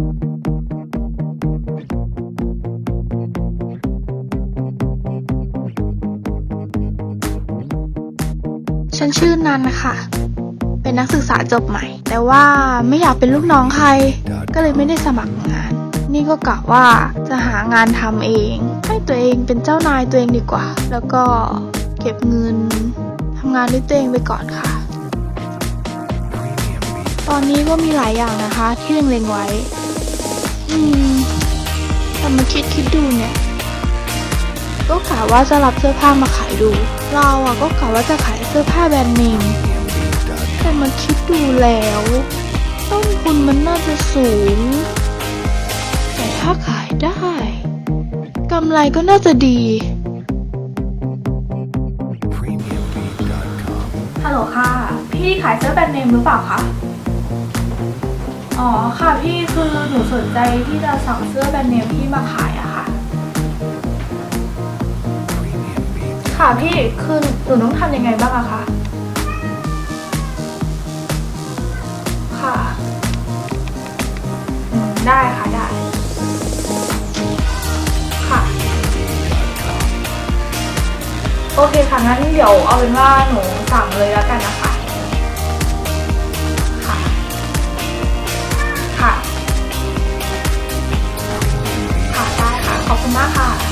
ฉันชื่อนันค่ะ เป็นนักศึกษาจบใหม่ แต่ว่าไม่อยากเป็นลูกน้องใคร ก็เลยไม่ได้สมัครงาน นี่ก็กะว่าจะหางานทำเอง ให้ตัวเองเป็นเจ้านายตัวเองดีกว่า แล้วก็เก็บเงินทำงานด้วยตัวเองไปก่อนค่ะ ตอนนี้ก็มีหลายอย่างนะคะที่เล็งๆไว้ อืมแต่มาคิดคิดดูเนี่ย ก็กะว่าจะรับเสื้อผ้ามาขายดู เราอะก็กะว่าจะขายเสื้อผ้าแบรนด์เนมแต่มาคิดดูแล้ว ต้นทุนมันน่าจะสูง แต่ถ้าขายได้กำไรก็น่าจะดีฮัลโหลค่ะ พี่ขายเสื้อแบรนด์เนมหรือเปล่าคะ อ๋อค่ะพี่คือหนูสนใจที่จะสั่งเสื้อแบรนด์เนมที่มาขายอะค่ะ ค่ะพี่คือหนูต้องทำยังไงบ้างอะคะค่ะอืมได้ค่ะได้ ค่ะ โอเคค่ะงั้นเดี๋ยวเอาเป็นว่าหนูสั่งเลยแล้วกันนะคะ มากค่ะ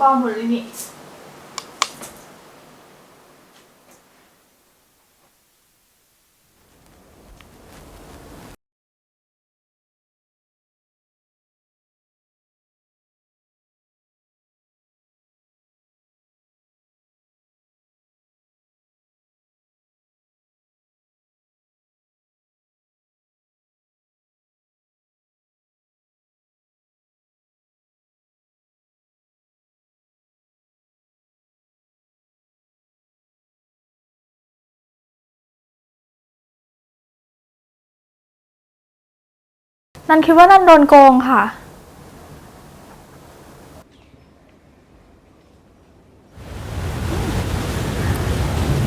ของป นี่นันคิดว่านันโดนโกงค่ะ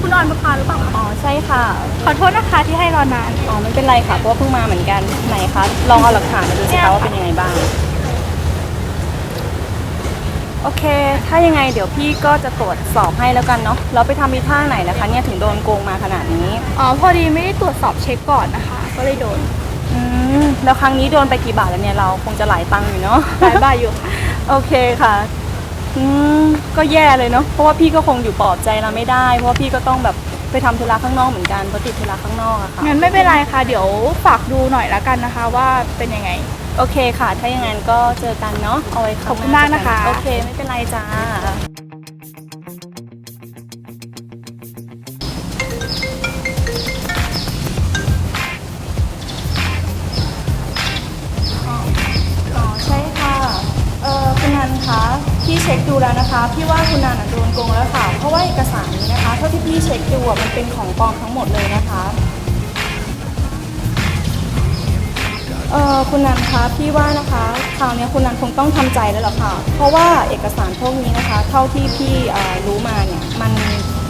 คุณออนประพาหรือเปล่าคะอ๋อใช่ค่ะ ขอโทษนะคะที่ให้รอนาน อ๋อไม่เป็นไรค่ะเพราะว่าเพิ่งมาเหมือนกันไหนคะลองเอาหลักฐานมาดูสิเนี่ยคะว่าเป็นยังไงบ้าง โอเค ถ้ายังไงเดี๋ยวพี่ก็จะตรวจสอบให้แล้วกันเนาะเราไปทำมีท่าไหนนะคะ เนี่ยถึงโดนโกงมาขนาดนี้ อ๋อพอดีไม่ได้ตรวจสอบเช็คก่อนนะคะ ก็เลยโดนอืม แล้วครั้งนี้โดนไปกี่บาทแล้วเนี่ยเราคงจะหลายตังค์อยู่เนาะหลายบาทอยู่ค่ะโอเคค่ะอืมก็แย่เลยเนาะเพราะว่าพี่ก็คงอยู่ปลอบใจเราไม่ได้ เพราะว่าพี่ก็ต้องแบบไปทำธุระข้างนอกเหมือนกันเพราะติดธุระข้างนอกอะค่ะ งั้นไม่เป็นไรค่ะ เดี๋ยวฝากดูหน่อยละกันนะคะว่าเป็นยังไง โอเคค่ะ ถ้าอย่างนั้นก็เจอกันเนาะเอาไว้รั้งหขอบคุณมากนะคะ โอเค ไม่เป็นไรจ้า พี่เช็คดูแล้วนะคะ พี่ว่าคุณนันอะโดนโกงแล้วค่ะ เพราะว่าเอกสารนี้นะคะ เท่าที่พี่เช็คดูอะมันเป็นของปลอมทั้งหมดเลยนะคะ เออคุณนันคะพี่ว่านะคะคราวเนี้ยคุณนันคงต้องทำใจแล้วล่ะค่ะ เพราะว่าเอกสารพวกนี้นะคะ เท่าที่พี่เอ่อรู้มาเนี่ยมัน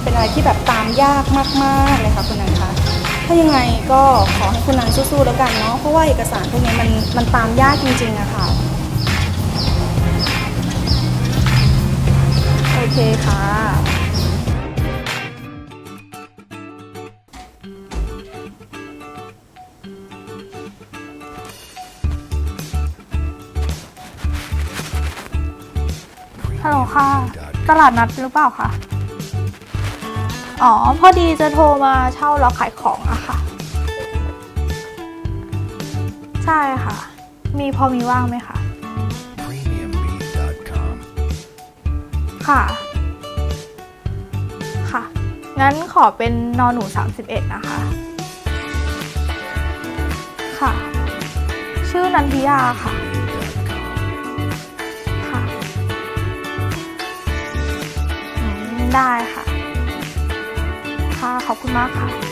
เป็นอะไรที่แบบตามยากมากๆเลยค่ะคุณนันคะถ้ายังไงก็ขอให้คุณนันสู้ๆแล้วกันเนาะเพราะว่าเอกสารพวกนี้มันมันตามยากจริงๆอะค่ะ เคค่ะ ฮัลโหลค่ะ ตลาดนัดหรือเปล่าคะ อ๋อ พอดีจะโทรมาเช่าแล้วขายของอะค่ะ ใช่ค่ะ มีพอมีว่างไหมคะ ค่ะ ค่ะ งั้นขอเป็นนอนหนู 31 นะคะ ค่ะ ชื่อนันทิยาค่ะ ค่ะได้ค่ะ ค่ะ ขอบคุณมากค่ะ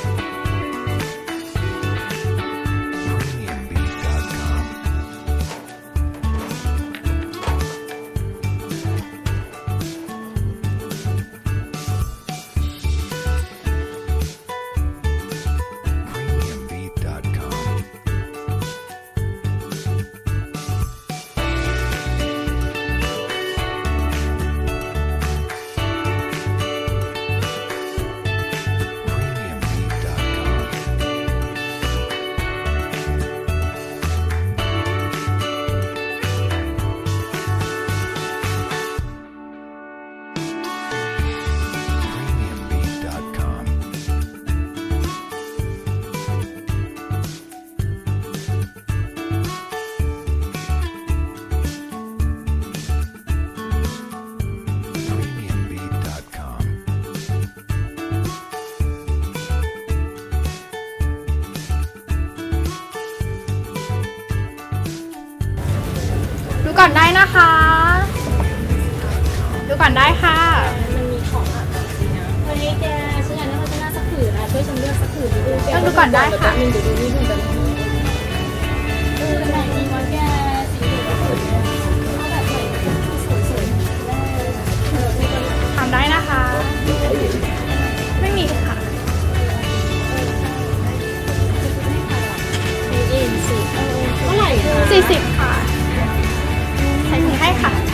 ก่อนได้ค่ะ มันมีของอะสินะวันนี้แกฉันอยากได้พัชนะสักผืนอะช่วยฉันเลือกสักผืนดูแกต้องดูก่อนได้ค่ะเดี๋ยวแป๊บนึงเดี๋ยวดูนี่ดูกันเออไหนดีวะแกสีเหลืองสวยเลยเอาแบบไหนสวยๆได้เออไม่เป็นไรทำได้นะคะ ไม่มีค่ะ เอ็นสิเออเท่าไหร่คะ 40 ค่ะ ใส่ถุงให้ค่ะ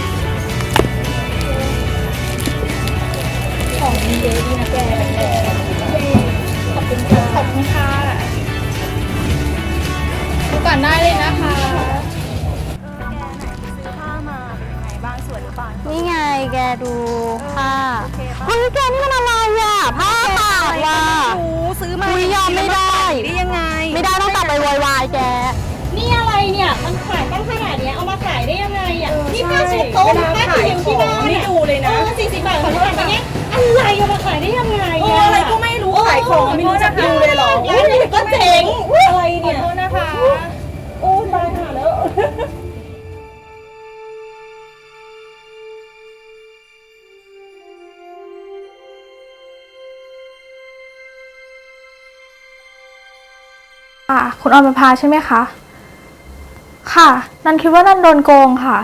ของมันเยอะดีนะแกขอบคุณค่ะขอบคุณค่ะดูก่อนได้เลยนะคะซื้อผ้ามาเป็นยังไงบ้างสวยหรือเปล่านี่ไงแกดูผ้าโอเคปะเฮ้ยแกนี่มันอะไรอะผ้าขาดว่ะรู้ซื้อมาอุ๊ยยอมไม่ได้ได้ยังไง ไม่ได้ต้องกลับไปโวยวายแก นี่อะไรเนี่ย มันขายตั้งขนาดเนี้ยเอามาขายได้ยังไงอะนี่ผ้าเช็ดโต๊ะเวลาผ้าขายเขียงขที่องบ้านไม่เนี่ยดูเลยเอนะอสี่สิบบาทของขนาดนี้ อะไรเอามาขายได้ยังไงเอออะไรก็ไม่รู้ขายของไม่รู้จักดูเลยเหรอร้านนี้ก็เจ๋งอะไรขอเนี่ยโทษนะคะโอ้ตายหาแล้วค่ะคุณออมประภาใช่ไหมคะ ค่ะ นันคิดว่านันโดนโกงค่ะ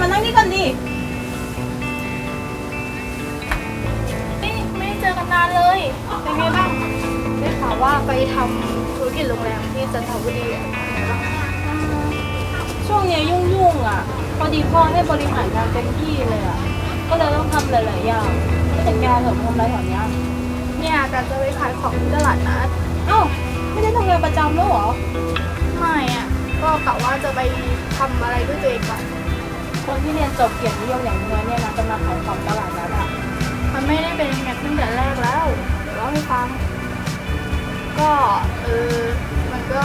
มานั่งนี่ก่อนดิไม่ไม่ได้เจอกันนานเลย เป็นไงบ้างได้ข่าวว่าไปทำธุรกิจโรงแรมที่จันทบุรีอะช่วงเนี้ยยุ่งๆอะ พอดีพ่อให้บริหารงานเต็มที่เลยอะ ก็เลยต้องทำหลายๆอย่างแล้วแต่แกเถอะทำอะไรแถวเนี้ยเนี่ยการจะไปขายของที่ตลาดนัดเอ้าไม่ได้ทำงานประจำแล้วเหรอ ไม่อะก็กะว่าจะไปทำอะไรด้วยตัวเองก่อน คนที่เรียนจบเกียรตินิยมอย่างเธอเนี่ยนะจะมาขายของตลาดแล้วอะมันไม่ได้เป็นอย่างนั้นตั้งแต่แรกแล้วเล่าให้ฟัง ก็เออมันก็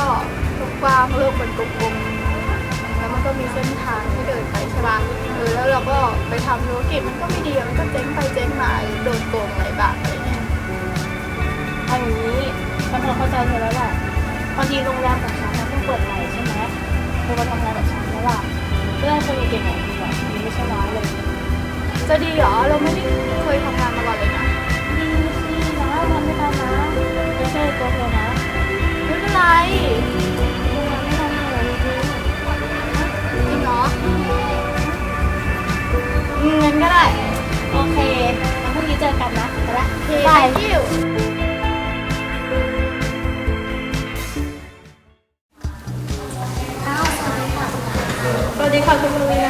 กว้างๆโลกมันกลมๆแล้วมันก็มีเส้นทางที่เดินไปใช่ปะเออแล้วเราก็ไปทำธุรกิจมันก็ไม่ดีมันก็เจ๊งไปเจ๊งมา ดีเหรอ เราไม่ได้เคยทำงานมาก่อนเลยนะดีสินะทำไม่ทันนะไม่ใช่ตัวเธอนะไม่เป็นไรโรงแรมไม่ทำอะไรจริงจริงเหรออืมงั้นก็ได้ โอเคงั้นพรุ่งนี้เจอกันนะไปละโอเค thank you สวัสดีค่ะคุณลุง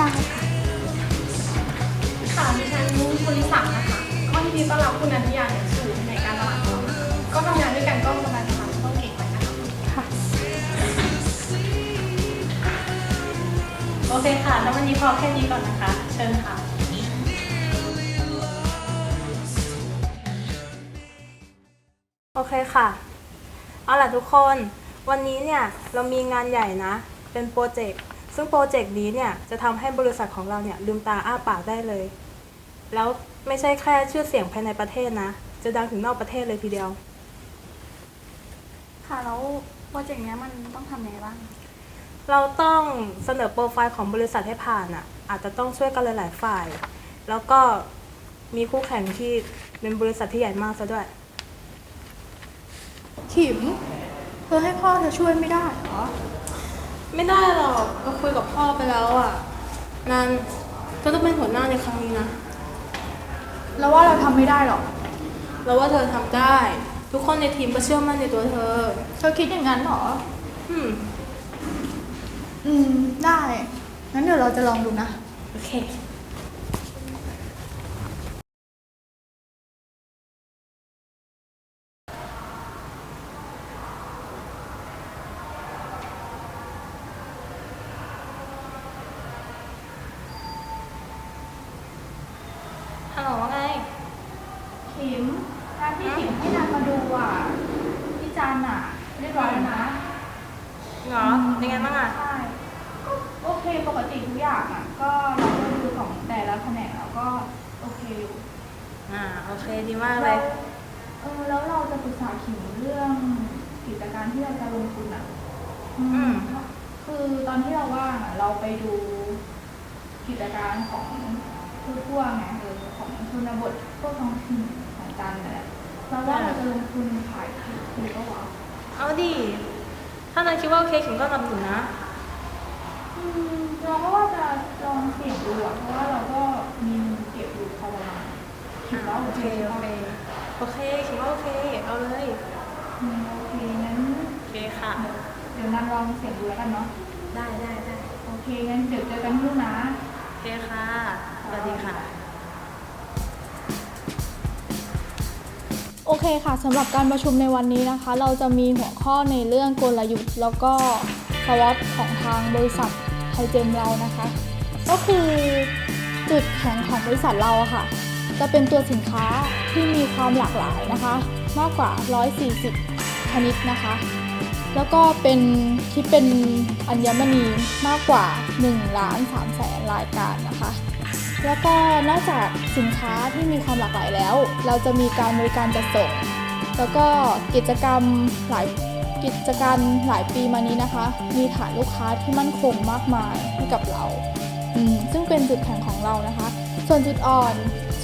ได้ค่ะค่ะดิฉันปุริสานะคะก็ยินดีต้อนรับคุณนันทิยาอย่างสูงในการตลาดของเราก็ทำงานด้วยกันก็สบายๆไม่ต้องเก่งไปนะคะค่ะ โอเคค่ะ แล้ววันนี้พอแค่นี้ก่อนนะคะ เชิญค่ะโอเคค่ะ เอาล่ะทุกคน วันนี้เนี่ยเรามีงานใหญ่นะ เป็นโปรเจกต์ ซึ่งโปรเจกต์นี้เนี่ยจะทำให้บริษัทของเราเนี่ยลืมตาอ้าปากได้เลย แล้วไม่ใช่แค่ชื่อเสียงภายในประเทศนะ จะดังถึงนอกประเทศเลยทีเดียว ค่ะแล้วโปรเจกต์เนี้ยมันต้องทำยังไงบ้าง เราต้องเสนอโปรไฟล์ของบริษัทให้ผ่านอะ อาจจะต้องช่วยกันหลาย ๆ ฝ่าย แล้วก็มีคู่แข่งที่เป็นบริษัทที่ใหญ่มากซะด้วย ขิม เธอให้พ่อเธอช่วยไม่ได้เหรอ ไม่ได้หรอกเราคุยกับพ่อไปแล้วอะนันก็ต้องเป็นหัวหน้าในครั้งนี้นะแล้วว่าเราทำไม่ได้หรอก เราว่าเธอทำได้ ทุกคนในทีมก็เชื่อมั่นในตัวเธอ เธอคิดอย่างนั้นเหรอ อืม อืม ได้ งั้นเดี๋ยวเราจะลองดูนะ โอเค ฮัลโหลว่าไง ขิมงานที่ขิมให้นางมาดูอะ พี่จันอะ เรียบร้อยแล้วนะ เหรอเป็นไงบ้างอะ ใช่ก็โอเคปกติทุกอย่างอะ ก็เราก็ดูของแต่ละแผนกแล้วก็โอเคอยู่อ่าโอเคดีมากเลเรายเออแล้วเราจะปรึกษาขิมเรื่องกิจการที่เราจะลงทุนอะ อือืมมคือตอนที่เราว่างอะ เราไปดูกิจการของทั่วๆไงเออของชนบทพวกท้องถิ่นของจันทร์นั่นแหละเราว่าเราจะลงทุนขายผิดถูกปะวะเอาดิ ถ้านายคิดว่าโอเคขิมก็รับอยู่นะ อืมเราก็ว่าจะลองเสี่ยงดูอะเพราะว่าเราก็มีเงินเก็บอยู่พอประมาณคิดว่าโอโอเคเคใช่โอปะเคโอเคขิมว่าโอเค เอาเลย อืมโอเคงั้นโอเคค่ะ เดี๋ยวนันลองเสี่ยงดูแล้วกันเนาะได้ได้ได้โอเคงั้นเดี๋ยวเจอกันที่นู่นนะ โอเคค่ะ สวัสดีค่ะ โอเคค่ะสำหรับการประชุมในวันนี้นะคะ เราจะมีหัวข้อในเรื่องกลยุทธ์ แล้วก็สวอตของทางบริษัทไทเจมเรานะคะ ก็คือจุดแข็งของบริษัทเราค่ะ จะเป็นตัวสินค้าที่มีความหลากหลายนะคะ มากกว่า 140 ชนิดนะคะ แล้วก็เป็นที่เป็นอัญมณีมากกว่า1ล้าน3แสนรายการนะคะ แล้วก็นอกจาก สินค้าที่มีความหลากหลายแล้ว เราจะมีการบริการจัดส่ง แล้วก็กิจกรรมหลายกิจการหลายปีมานี้นะคะ มีฐานลูกค้าที่มั่นคงมากมายให้กับเราอืมซึ่งเป็นจุดแข็งของเรานะคะ ส่วนจุดอ่อน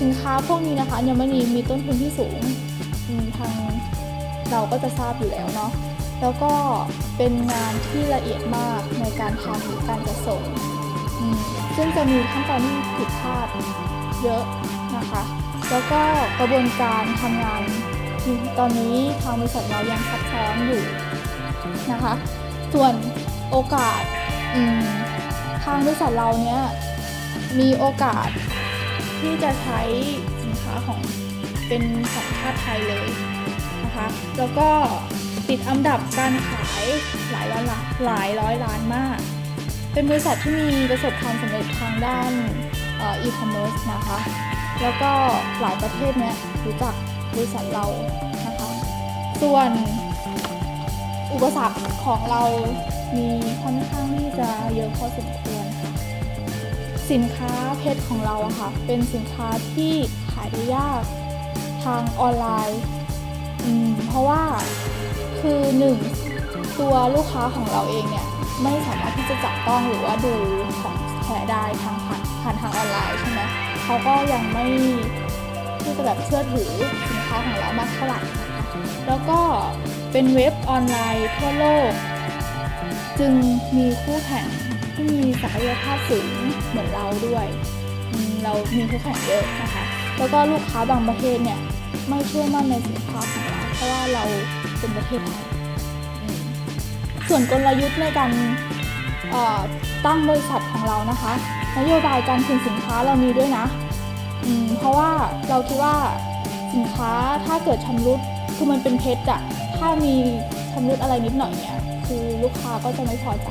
สินค้าพวกนี้นะคะยังไม่มีมีต้นทุนที่สูงอืมทางเราก็จะทราบอยู่แล้วเนาะแล้วก็เป็นงานที่ละเอียดมากในการทำหรือการจัดส่งอืมซึ่งจะมีขั้นตอนที่ผิดพลาด เยอะนะคะ แล้วก็กระบวนการทำงานตอนนี้ทางบริษัทเรายังซับซ้อนอยู่นะคะ ส่วนโอกาสทางบริษัทเราเนี้ยมีโอกาสที่จะใช้สินค้าของเป็นสัญชาติไทยเลยนะคะ แล้วก็ติดอันดับการขายหลายล้านหลายร้อยล้านมาก เป็นบริษัทที่มีประสบความสำเร็จทางด้าน อีคอมเมิร์ซนะคะ แล้วก็หลายประเทศเนี้ยรู้จักบริษัทเรานะคะ ส่วนอุปสรรคของเรามีค่อนข้างที่จะเยอะพอสมควรค่ะสินค้าเพชรของเราอะค่ะ เป็นสินค้าที่ขายได้ยากทางออนไลน์เพราะว่าคือหนึ่งตัวลูกค้าของเราเองเนี่ย ไม่สามารถที่จะจับต้องหรือว่าดูของแท้ได้ทางผ่าน ผ่านทางออนไลน์ใช่ไหมเขาก็ยังไม่ที่จะแบบเชื่อถือสินค้าของเรามากเท่าไหร่นะคะแล้วก็เป็นเว็บออนไลน์ทั่วโลก จึงมีคู่แข่งที่มีศักยภาพสูงเหมือนเราด้วย เรามีคู่แข่งเยอะนะคะ แล้วก็ลูกค้าบางประเทศเนี่ยไม่เชื่อมั่นในสินค้าของเราเพราะว่าเราเป็นประเทศไทยส่วนกลยุทธ์ในการตั้งบริษัทของเรานะคะ นโยบายการคืนสินค้าเรามีด้วยนะอืมเพราะว่าเราคิดว่าสินค้าถ้าเกิดชำรุดคือมันเป็นเพชรอะถ้ามีชำรุดอะไรนิดหน่อยเนี่ยคือลูกค้าก็จะไม่พอใจ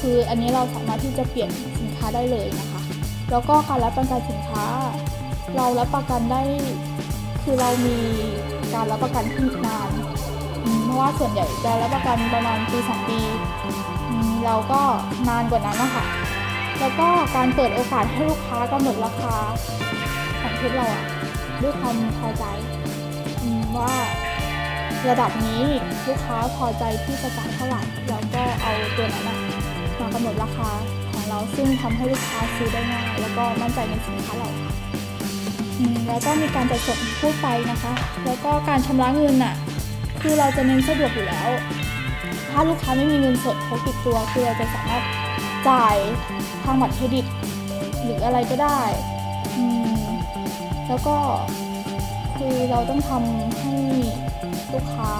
คืออันนี้เราสามารถที่จะเปลี่ยนสินค้าได้เลยนะคะ แล้วก็การรับประกันสินค้า เรารับประกันได้ คือเรามีการรับประกันที่นานอืมเพราะว่าส่วนใหญ่จะรับประกันประมาณปีสองปี เราก็นานกว่านั้นนะคะ แล้วก็การเปิดโอกาสให้ลูกค้ากำหนดราคาของเพชรเราอะด้วยความพอใจอว่าระดับนี้ลูกค้าพอใจที่จะจ่ายเท่าไหร่เราก็เอาตัวนั้นอะมากำหนดราคาของเราซึ่งทำให้ลูกค้าซื้อได้ง่ายแล้วก็มั่นใจในสินค้าเราค่ะแล้วก็มีการจัดส่งพูดไปนะคะ แล้วก็การชำระเงินอะคือเราจะเน้นสะดวกอยู่แล้ว ถ้าลูกค้าไม่มีเงินสดพกติดตัวคือเราจะสามารถ จ่ายทางบัตรเครดิต หรืออะไรก็ได้แล้วก็คือเราต้องทำให้ลูกค้า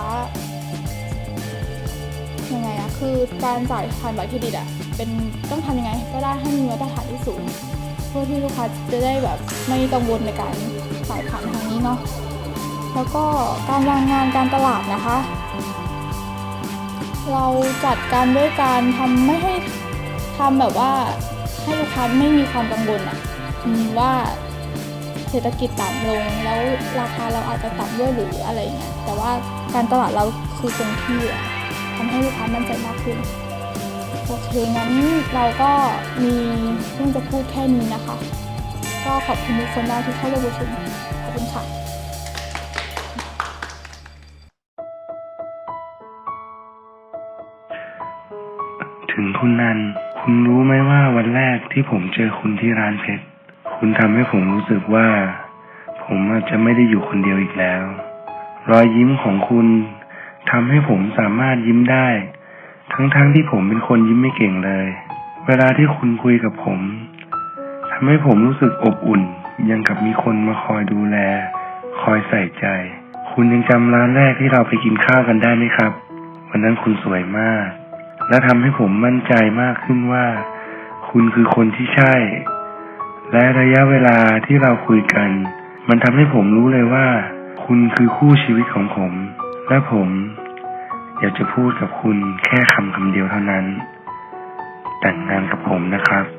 ยังไงอะคือการจ่ายผ่านบัตรเครดิตอะเป็นต้องทำยังไง ก็ได้ให้มีมาตรฐานที่สูง เพื่อที่ลูกค้าจะได้แบบไม่กังวลในการจ่ายผ่านทางนี้เนาะแล้วก็การวางงานการตลาดนะคะ เราจัดการด้วยการทำไม่ให้ ทำแบบว่าให้ลูกค้าไม่มีความกังวลอะว่าเศรษฐกิจต่ำลงแล้วราคาเราอาจจะต่ำด้วยหรืออะไรเงี้ยแต่ว่าการตลาดเราคือคงที่อะทำให้ลูกค้ามั่นใจมากขึ้นโอเคงั้นเราก็มีเรื่องจะพูดแค่นี้นะคะ ก็ขอบคุณทุกคนมากที่เข้าร่วมประชุมขอบคุณค่ะถึงคุณนัน คุณรู้ไหมว่าวันแรกที่ผมเจอคุณที่ร้านเพชร คุณทำให้ผมรู้สึกว่า ผมอาจจะไม่ได้อยู่คนเดียวอีกแล้ว รอยยิ้มของคุณทำให้ผมสามารถยิ้มได้ ทั้งๆทที่ผมเป็นคนยิ้มไม่เก่งเลย เวลาที่คุณคุยกับผมทำให้ผมรู้สึกอบอุ่น ยังกับมีคนมาคอยดูแล คอยใส่ใจ คุณยังจำร้านแรกที่เราไปกินข้าวกันได้ไหมครับ วันนั้นคุณสวยมาก และทำให้ผมมั่นใจมากขึ้นว่า คุณคือคนที่ใช่ และระยะเวลาที่เราคุยกัน มันทำให้ผมรู้เลยว่า คุณคือคู่ชีวิตของผม และผม อยากจะพูดกับคุณแค่คำคำเดียวเท่านั้น แต่งงานกับผมนะครับ